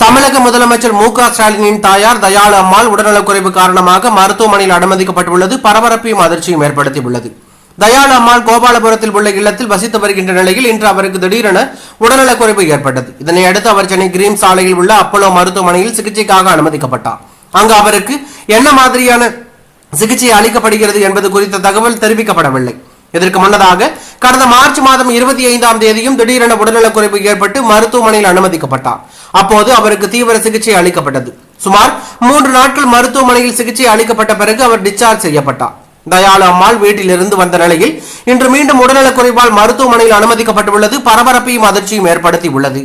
தமிழக முதலமைச்சர் மு க ஸ்டாலினின் தாயார் தயாளு அம்மாள் உடல்நலக்குறைவு காரணமாக மருத்துவமனையில் அனுமதிக்கப்பட்டுள்ளது. பரபரப்பையும் அதிர்ச்சியும் ஏற்படுத்தியுள்ளது. தயாளு அம்மாள் கோபாலபுரத்தில் உள்ள இல்லத்தில் வசித்து வருகின்ற நிலையில் இன்று அவருக்கு திடீரென உடல்நலக்குறைவு ஏற்பட்டது. இதனை அடுத்து அவர் சென்னை கிரீம் சாலையில் உள்ள அப்போலோ மருத்துவமனையில் சிகிச்சைக்காக அனுமதிக்கப்பட்டார். அங்கு அவருக்கு என்ன மாதிரியான சிகிச்சை அளிக்கப்படுகிறது என்பது குறித்த தகவல் தெரிவிக்கப்படவில்லை. இதற்கு முன்னதாக கடந்த மார்ச் மாதம் இருபத்தி ஐந்தாம் தேதியும் திடீரென உடல்நலக்குறைவு ஏற்பட்டு மருத்துவமனையில் அனுமதிக்கப்பட்டார். அப்போது அவருக்கு தீவிர சிகிச்சை அளிக்கப்பட்டது. சுமார் மூன்று நாட்கள் மருத்துவமனையில் சிகிச்சை அளிக்கப்பட்ட பிறகு அவர் டிஸ்சார்ஜ் செய்யப்பட்டார். தயாளு அம்மாள் வீட்டில் இருந்து வந்த நிலையில் இன்று மீண்டும் உடல்நலக்குறைவால் மருத்துவமனையில் அனுமதிக்கப்பட்டுள்ளது. பரபரப்பையும் அதிர்ச்சியும் ஏற்படுத்தி உள்ளது